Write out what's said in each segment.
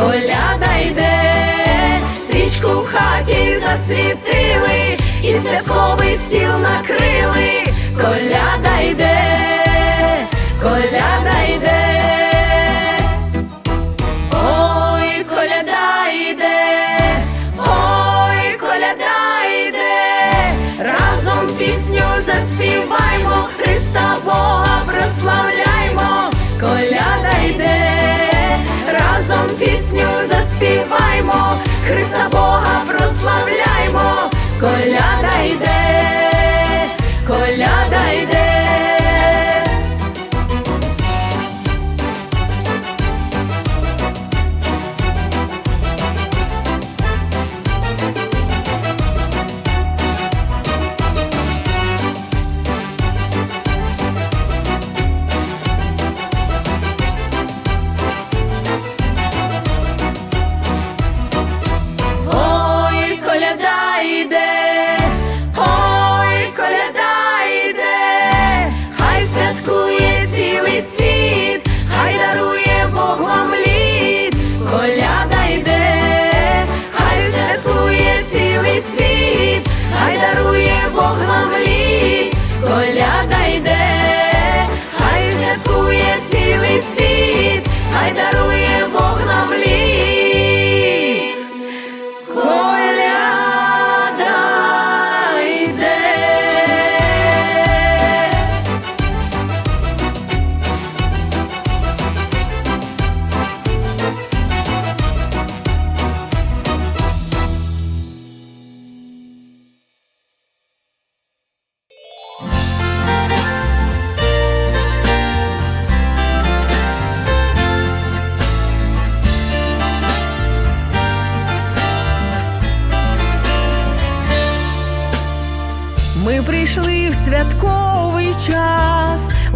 коляда йде, свічку в хаті засвітили, і святковий стіл накрили, коляда йде, коляда йде. Ой, коляда йде, ой, коляда йде, разом пісню заспіваймо, Христа Бога прославляймо,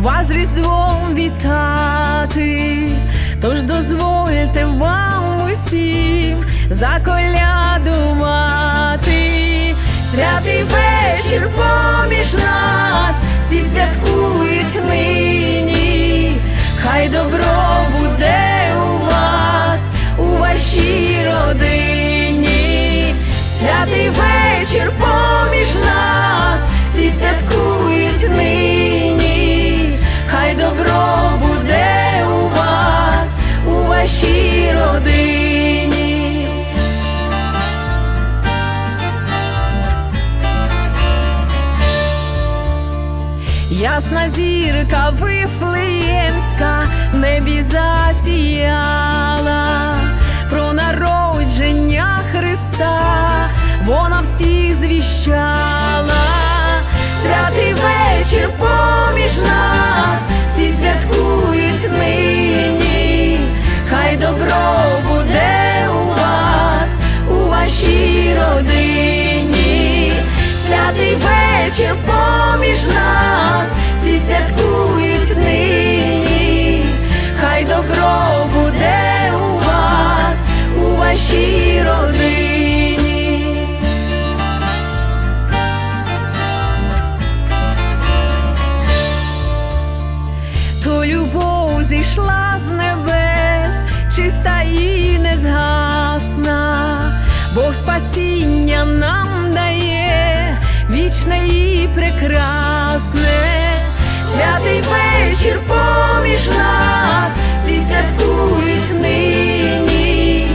вас Різдвом вітати, тож дозвольте вам усім заколядувати. Святий вечір поміж нас, всі святкують нині, хай добро буде у вас, у вашій родині. Святий вечір поміж нас, всі святкують нині, хай добро буде у вас, у вашій родині. Ясна зірка вифлеємська небі засіяла про народження Христа, вона всіх звіщала. Святий вечір святкують нині, хай добро буде у вас, у вашій родині. Святий вечір поміж нас, всі святкують нині, хай добро буде у вас, у вашій родині. Спасіння нам дає, вічне і прекрасне, святий вечір поміж нас, всі святкують нині,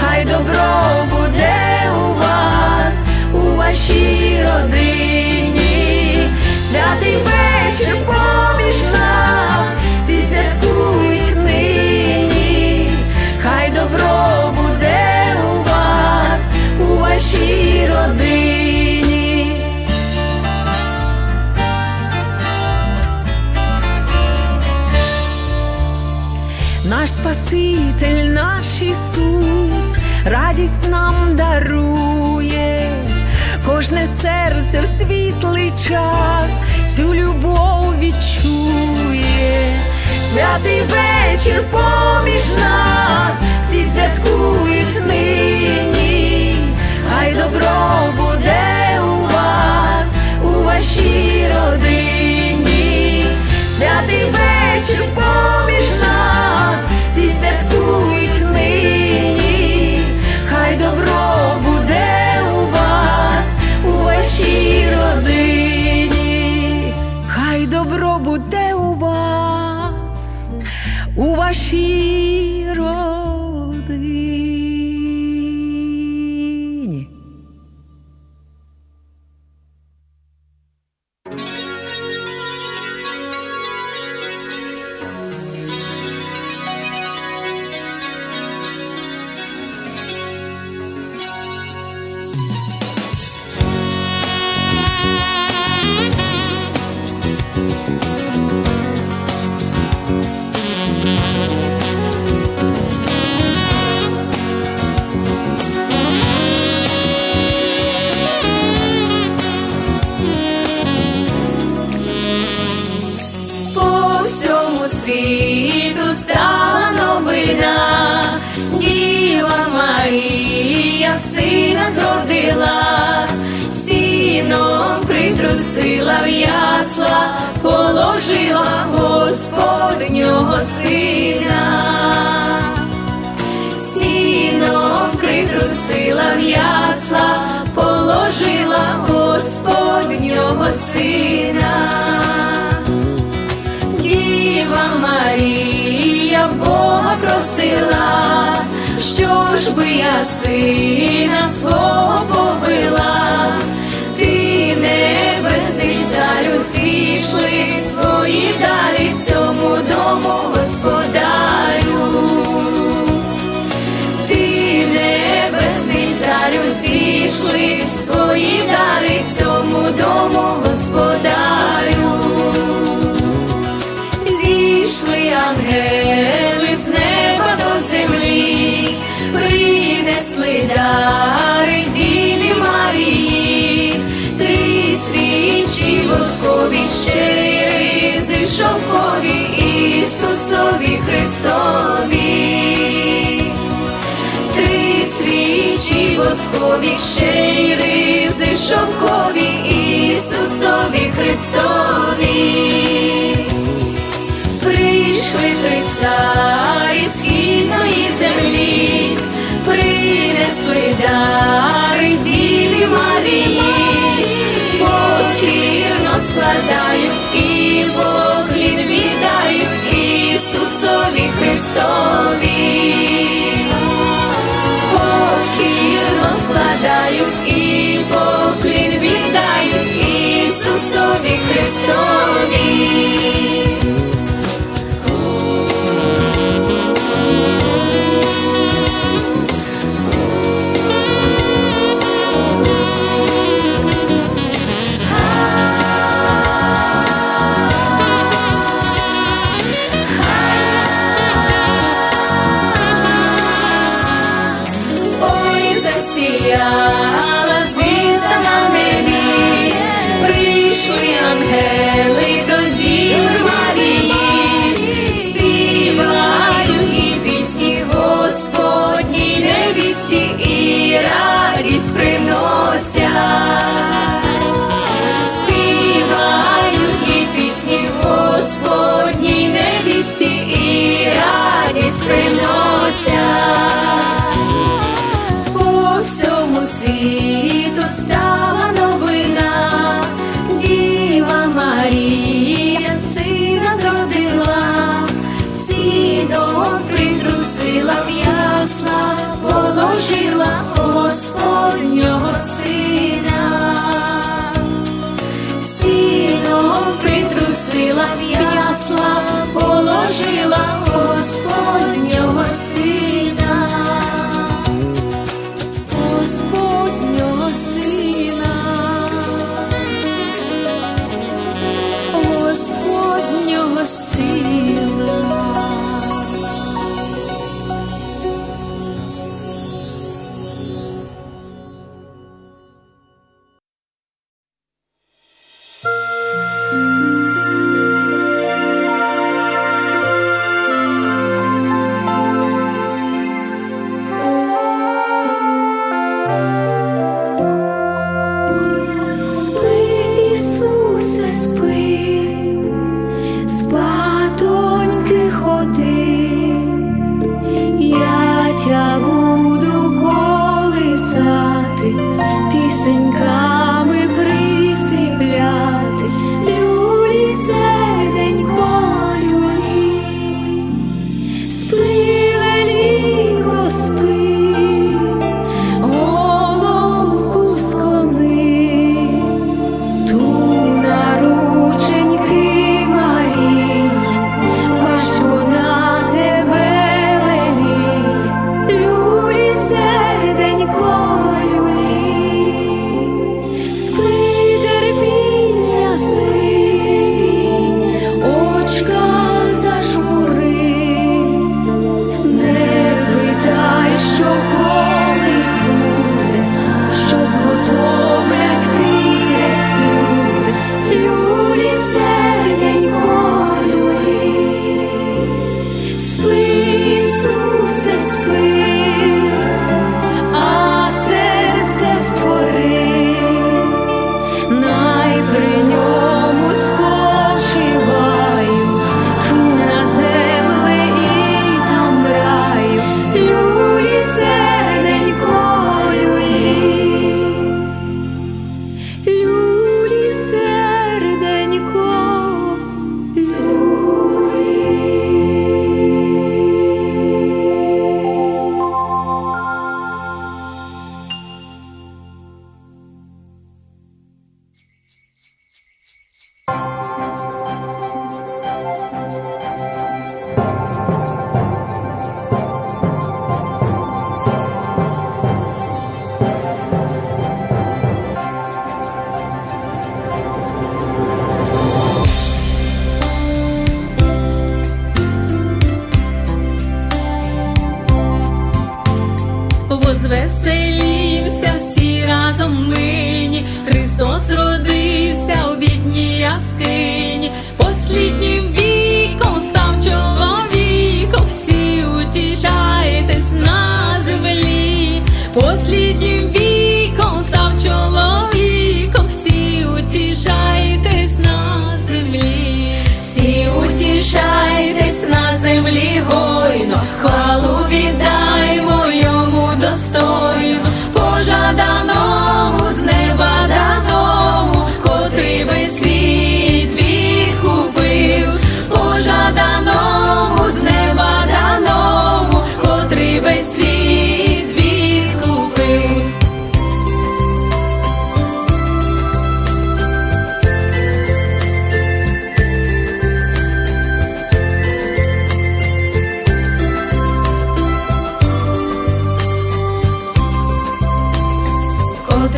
хай добро буде у вас, у вашій родині, святий вечір поміж нас, всі святкують нині, хай добро буде у вашій родині. Наш Спаситель, наш Ісус, радість нам дарує, кожне серце в світлий час цю любов відчує. святий вечір поміж нас, всі святкують нині, хай добро буде у вас, у вашій родині, святий вечір поміж нас, всі святкують нині, хай добро буде у вас, у вашій родині, хай добро буде у вас, у вашій сина зродила, сіном притрусила в ясла, положила Господнього сина. Сіном притрусила в ясла, положила Господнього сина. Діва Марія Бога просила, ж би я сина свого побила, ти небесний царю зійшли свої дари цьому дому господарю. Ти небесний царю зійшли свої дари цьому дому господарю. Зійшли ангели принесли дари Діві Марії, три свічі воскові щири, шовкові Ісусові Христові. Три свічі воскові щири, шовкові Ісусові Христові. Прийшли три принесли дари Діві Марії, покірно складають і поклін віддають Ісусові Христові. Покірно складають і поклін віддають Ісусові Христові.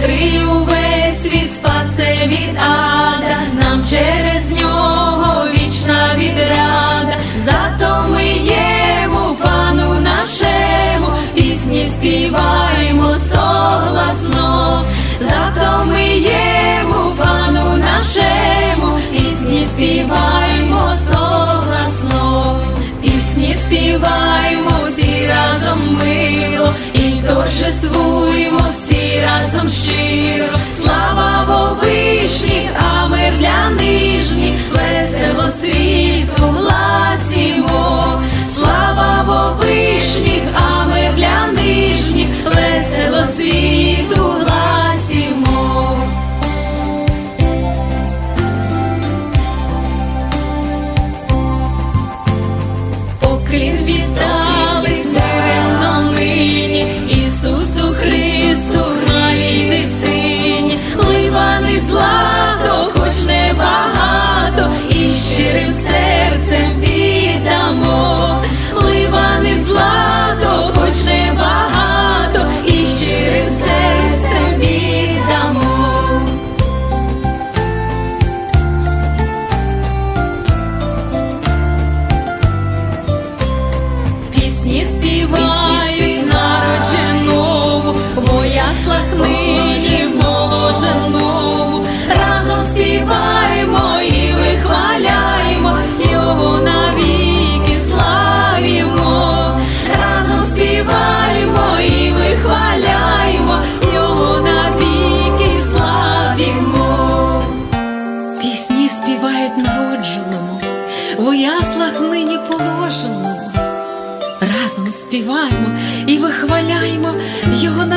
котрий увесь світ спасе від ада, нам через нього вічна відрада, зато ми єму, пану нашему, пісні співаємо согласно, зато ми єму, пану нашему, пісні співаємо согласно, пісні співаємо всі разом мило і торжествуємо всі разом щиро, слава бо вишні, а мир для них.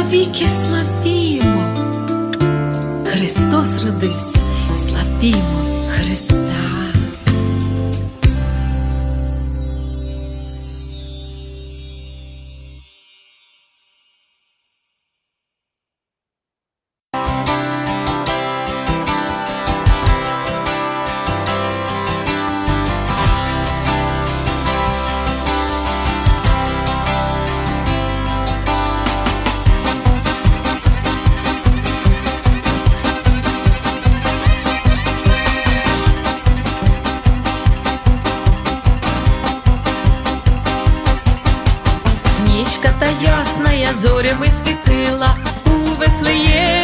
навіки славімо, Христос родився, славімо Христос. ясная зорями світила у Вифлеємі.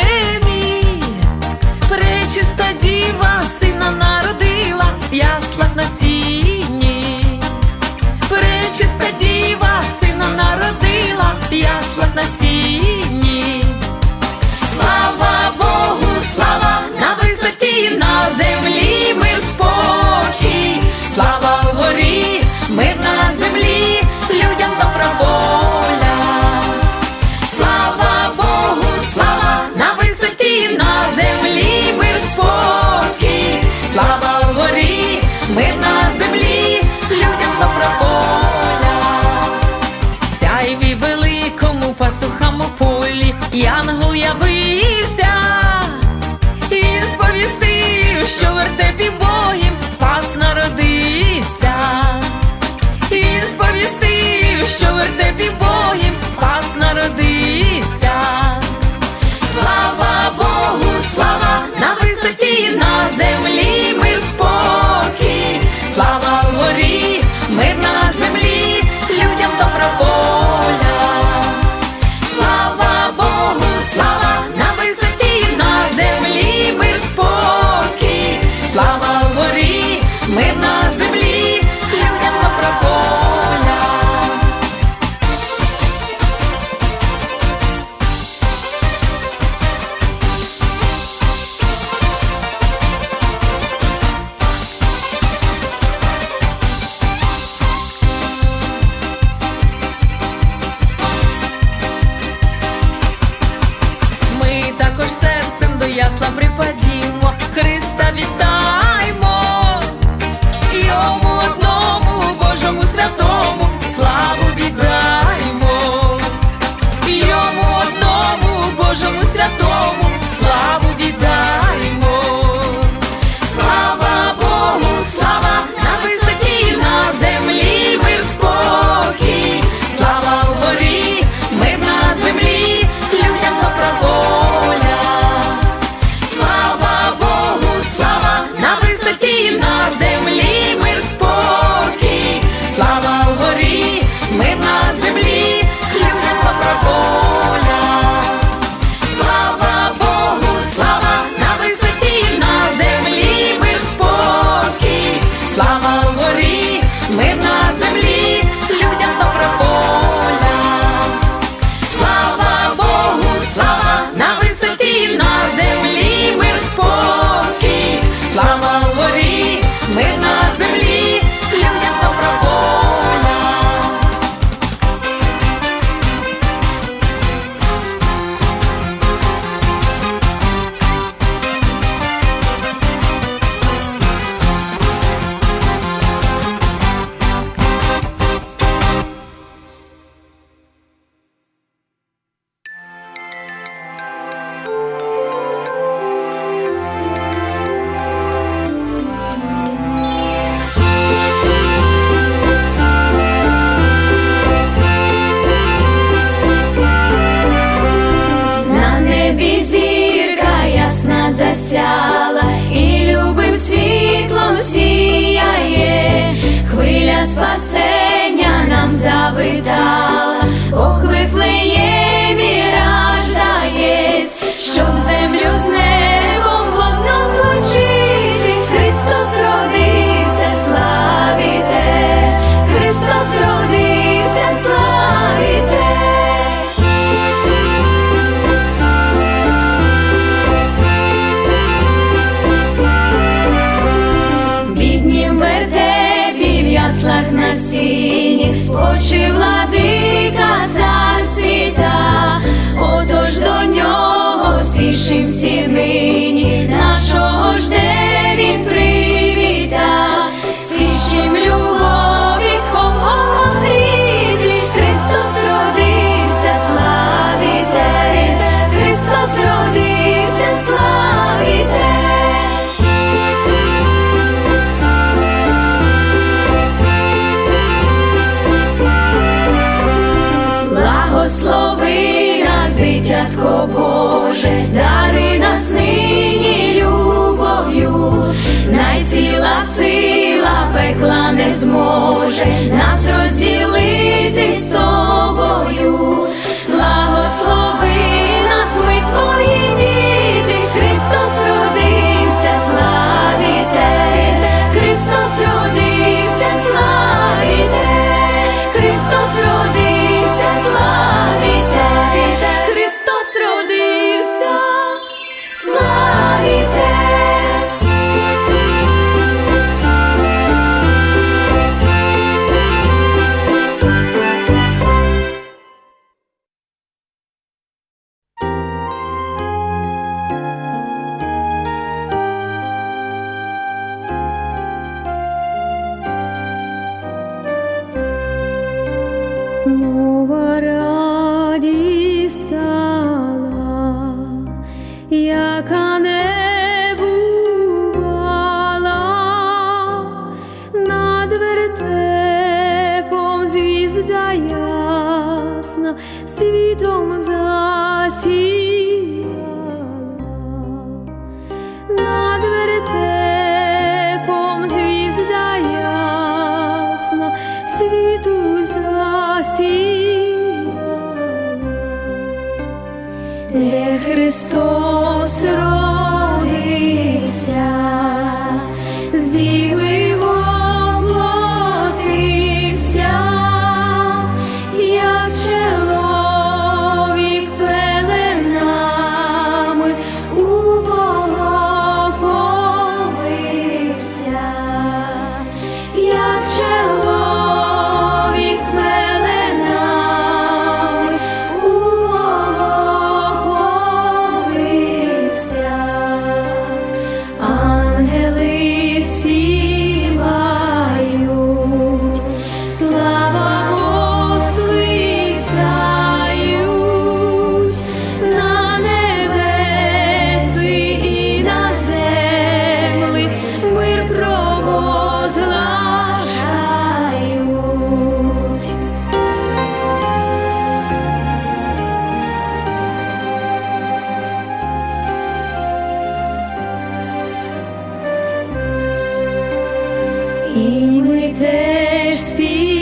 Мова радість стала, яка estou. І ми теж співаймо,